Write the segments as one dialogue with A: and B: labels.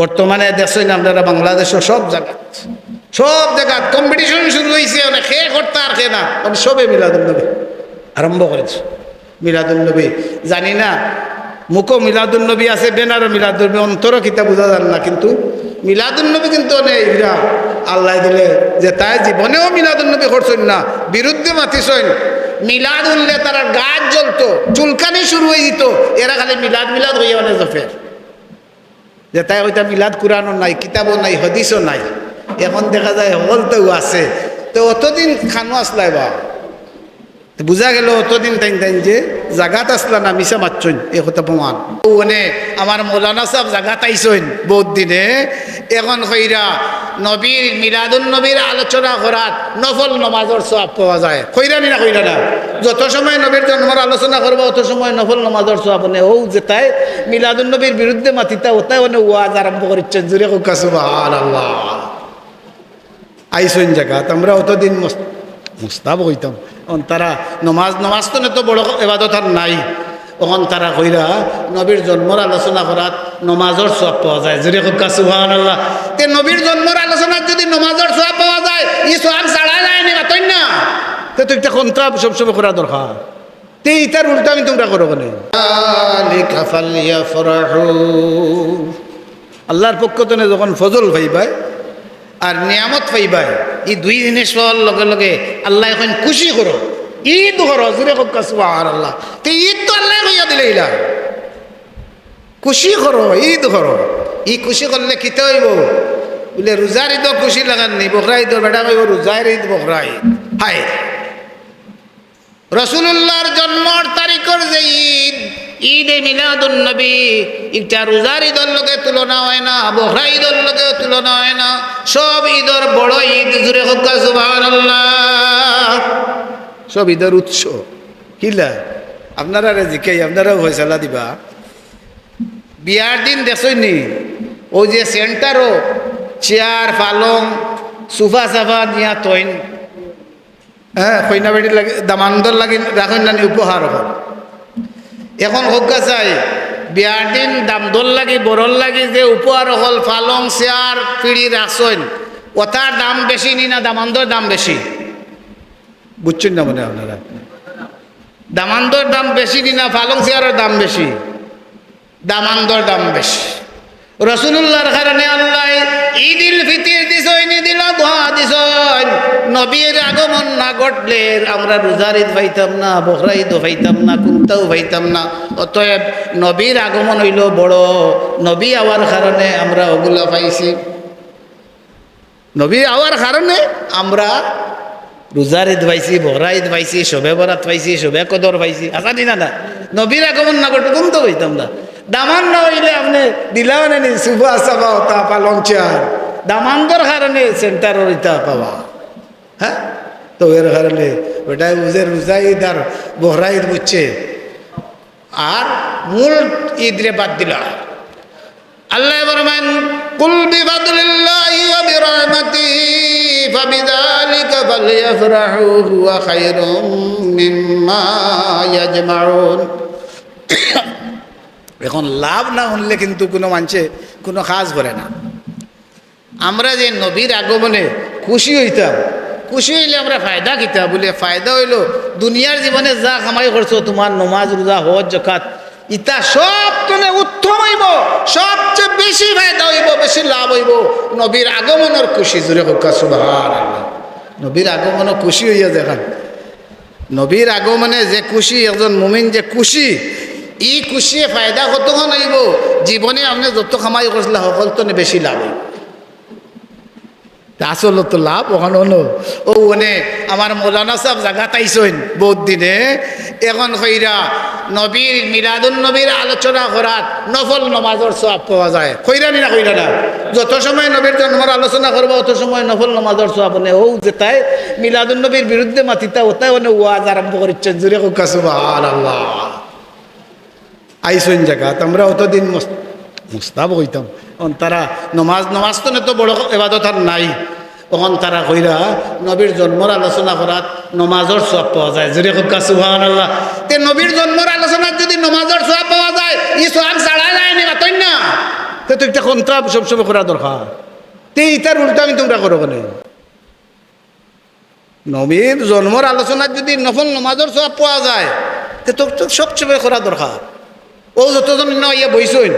A: বর্তমানে দেখছেন আপনারা বাংলাদেশের সব জায়গা সব জায়গা কম্পিটিশন শুরু হয়েছে অনেক খে করতে আর খে না। মানে সবে মিলাদুলনবী আরম্ভ করেছে। মিলাদুলনবী জানি না, মুখও মিলাদুলনবী আছে বেনারও মিলাদুলনবী অন্তরও কিতা বোঝা যান না, কিন্তু মিলাদুলনবী কিন্তু ইরা। আল্লাহ দিলে যে তাই জীবনেও মিলাদুলনবী করছেন না, বিরুদ্ধে মাতিছেন। মিলাদ উঠলে তারা গাছ জ্বলতো, চুলকানি শুরু হয়ে দিত এরা খালি মিলাদ মিলাদ হইয়া মানে জফের। যে তাই ওইটা মিলাদ কোরআনও নাই কিতাবও নাই হদিসও নাই। এখন দেখা যায় হলতেও আছে। তো অতদিন খানো আসলাই বা। বুঝা গেল অতদিন তাই তাই যে জাগাত আসলা না মিশা মারছইন এ কথা প্রমাণ ও মানে আমার মৌলানা সাহেব জাগাত আইসইন বহুত দিনে। এখন কইরা নবীর মিলাদুল নবীর আলোচনা করাত নফল নমাজর সব পাওয়া যায়। কইরা নি না কইরা না। যত সময় নবীর জন্মর আলোচনা করব, অত সময় নফল নমাজর সব মানে ও যে তাই মিলাদুল নবীর বিরুদ্ধে মাতিতা ওটাই মানে ওয়াজ আরম্ভ করিচ্ছেন জুড়ে আল্লাহ আইসইন জায়গাত আমরা অতদিন মস্ত মুস্তাব হইতাম। তারা নমাজ নমাজ তো তো বড় এবাদত নাই। ওখান তারা কইরা নবীর জন্মর আলোচনা করাত নমাজর সব পাওয়া যায়। যদি হুকা সুহান আল্লাহ তে নবীর জন্মর আলোচনার যদি নমাজর সব পাওয়া যায় ই সব ছাড়া যায় না তাই না তে তো একটা কন্ত্রা সবসময় করা দরকার তে ইটার উল্টা আমি তোমরা করো কেন? আল্লাহর পক্ষ থেকে যখন ফজল ভাইবাই আর নিয়ামত পাইবাই এই দুই জিনিস পাওয়ার লগে লগে আল্লাহ এখন খুশি করো ঈদ করো জুড়ে হোক আর আল্লাহ তো ঈদ তো আল্লাহ কইয়া দিলে ইলা খুশি করো, ঈদ করো। ই খুশি করলে কিতে হইব বলে রোজার ঈদও খুশি লাগান নি বকরা ঈদর বেটা কইব রোজার ঈদ বকরা ঈদ। হাই রসুল্লাহর জন্মর তারিখর যে ঈদ, ঈদে মিলাদুল নবী। একটা রোজার ঈদর লগে তুলনা হয় না বহরা ঈদর লগে তুলনা হয় না। সব ঈদর বড় ঈদ জুড়ে হোক, সুবহানাল্লাহ। সব ঈদের উৎস। কিলা আপনারা জিকাই, আপনারাও ফয়সালা দিবা। বিয়ার দিন দেখছনি ও যে সেন্টারও, চেয়ার, পালং, সোফা সাফা নিয়া তৈন হ্যাঁ কইনা বেটি লাগে, দামান্দর লাগি রাখেন না উপহার হল। এখন হোকা চাই, বিয়ার দিন দামদর লাগি, বরল লাগি যে উপহার হল ফালং চেয়ার, পিড়ি রাখছেন ওটার দাম বেশি নি না, দামান্দর দাম বেশি? বুঝছেন না মনে আপনারা? দামান্দর দাম বেশি নি না ফালং চেয়ারের দাম বেশি। দামান্দর দাম বেশি। রসুল্লাহর কারণে আল্লাহ ঈদিল ফিতির দিছইন ঈদিল আদহা দিছইন নবীর আগমন না ঘটলে, আমরা রোজার ঈদ পাইতাম না বকরা ঈদও পাইতাম না কুন্তাও পাইতাম না। অতএব নবীর আগমন হইল বড়। নবী আওয়ার কারণে আমরা ওগুলা পাইছি। নবী আওয়ার কারণে আমরা রোজার ঈদ পাইছি বহরা ঈদ পাইছি শোভে বরাত পাইছি শোভে কদর পাইছি আসানি না না নবীর আগমন না ঘটলে কোন তো পাইতাম না? দামান না হইলে আপনি দিলাও নেনি সুবা সাবা হতা পালং চেয়ার দামান্দর কারণে সেন্টার ইতা পাওয়া হ্যাঁ তো এর কারণে ওটাই বুঝে রোজা ঈদ আর বুঝছে আর মূল ঈদ রে বাদ দিলা। আল্লাহ বরমান কুল বিফাদলিল্লাহি ওয়া বিরহমাতিহি। ফাবিযালিকা ফালইফরাহু হুয়া খায়রুম মিম্মা ইয়াজমাউন এখন লাভ না শুনলে কিন্তু কোনো মানুষে কোনো কাজ করে না। আমরা যে নবীর আগমনে খুশি হইতাম, খুশি হইলে আমরা ফায়দা কিতাম বলে ফায়দা হইল দুনিয়ার জীবনে যা কামাই করছ, তোমার নমাজ, রোজা, হজ জকাত ইতা সব তুমি উত্তম হইব, সবচেয়ে বেশি ফায়দা হইব, বেশি লাভ হইব। নবীর আগমনের খুশি জুড়ে হোক নবীর আগমনে খুশি হইয়া দেখান। নবীর আগমনে যে খুশি, একজন মুমিন যে খুশি, ই খুশিয়ে ফায়দা কতক্ষণ হইব? জীবনে আপনি যত কামাই করছিল, সকল তো বেশি লাভ হইব। আসল তো লাভ ওখানে হলো ও মানে আমার মৌলানা সাহেব জায়গা তাইছেন বহুত দিনে। এখন কইরা নবীর মিলাদুল নবীর আলোচনা করাত নফল নমাজর সব পাওয়া যায়। কইরা নি না কইরা না যত সময় নবীর জন্মর আলোচনা করব অত সময় নফল নমাজর সব মানে ও যে তাই মিলাদুল নবীর বিরুদ্ধে মাতিতা ওটাই মানে ওয়াজ আরম্ভ করিচ্ছেন জুড়ে আল্লাহ আইসইন জায়গাত আমরা অতদিন মুস্তাব হইতাম তারা নমাজ নমাজ তো তো বড় এবাদত নাই। তখন তারা কইরা, নবীর জন্মর আলোচনা করাত নমাজর সব পাওয়া যায়। যদি হুকা সুহান আল্লাহ তে নবীর জন্মর আলোচনার যদি নমাজর সব পাওয়া যায়, ই সব ছাড়া যায় না তাই না
B: তো তো একটা কন্ত্রা সবসময় করা দরকার তে ইটার উল্টা আমি তোমরা করো কেন? নবীর জন্মর আলোচনার যদি নফল নমাজর সব পাওয়া যায়, তে তোর তো সবসময় করা দরকার ও যতজন না ইয়া বইসইন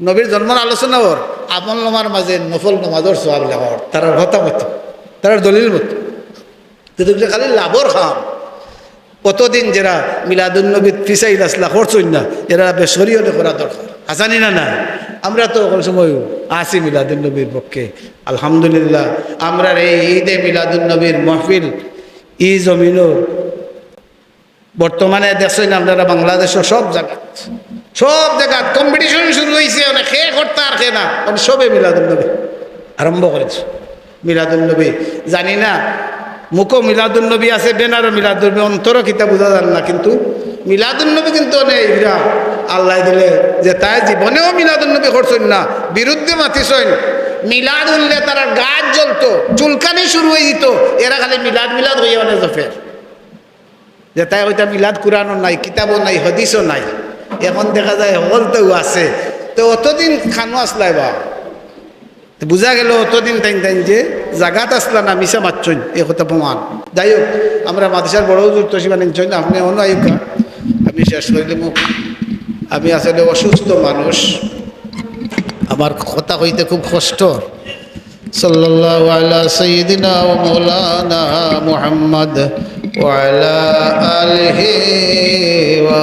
B: নবীর জন্মর আলোচনা ওর আপন নমার মাঝে নফল নমাজর সব লেখর তার কথা মতো তার দলিল মতো। খালি লাভর খাম। কতদিন যারা মিলাদুন্নবী ফিসাইল আসলা করছই না, এরা বেসরিও করা দরকার। হাসানি না না? আমরা তো কোন সময় আসি মিলাদুন্নবীর পক্ষে। আলহামদুলিল্লাহ আমরা এই ঈদে মিলাদুন্নবীর মহফিল, ই জমিনও বর্তমানে দেখছেন আপনারা বাংলাদেশের সব জায়গা সব জায়গা কম্পিটিশন শুরু হয়েছে অনেক খে করতে আর খে না। মানে সবে মিলাদুন্নবী আরম্ভ করেছে। মিলাদুন্নবী জানি না, মুখও মিলাদুন্নবী আছে বেনারও মিলাদুন্নবী অন্তরও কিতা বোঝা যান না, কিন্তু মিলাদুন্নবী কিন্তু অনেক আল্লাহ দিলে যে তাই জীবনেও মিলাদুন্নবী করছেন না, বিরুদ্ধে মাতিছেন। মিলাদ উনলে তারা গাছ জ্বলতো, চুলকানি শুরু হয়ে যেত, এরা খালি মিলাদ মিলাদ হইয়া অনেক জফের। যে তাই ওইটা মিলাদ কুরানো নাই, কিতাবও নাই, হদিসও নাই। এখন দেখা যায় হলতেও আছে। তো অতদিন খানো আসলাই বা বুঝা গেল অতদিন তাই তাই যে জাগাত আসলা না মিশা মারছই এই কথা প্রমাণ। যাই হোক আমরা মাদ্রাসার বড় তসিবা নিচ্ছই না আপনি অন্য আয়ুকা আমি শেষ করিলে মুখ আমি আসলে অসুস্থ মানুষ। আমার কথা হইতে খুব কষ্ট। সাল্লাল্লাহু আলা সাইয়্যিদিনা ওয়া মাওলানা মুহাম্মদ ওয়া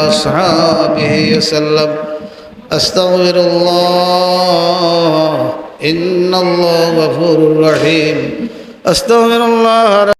B: وأصحابه وسلم. أستغفر الله إن الله غفور رحيم. أستغفر الله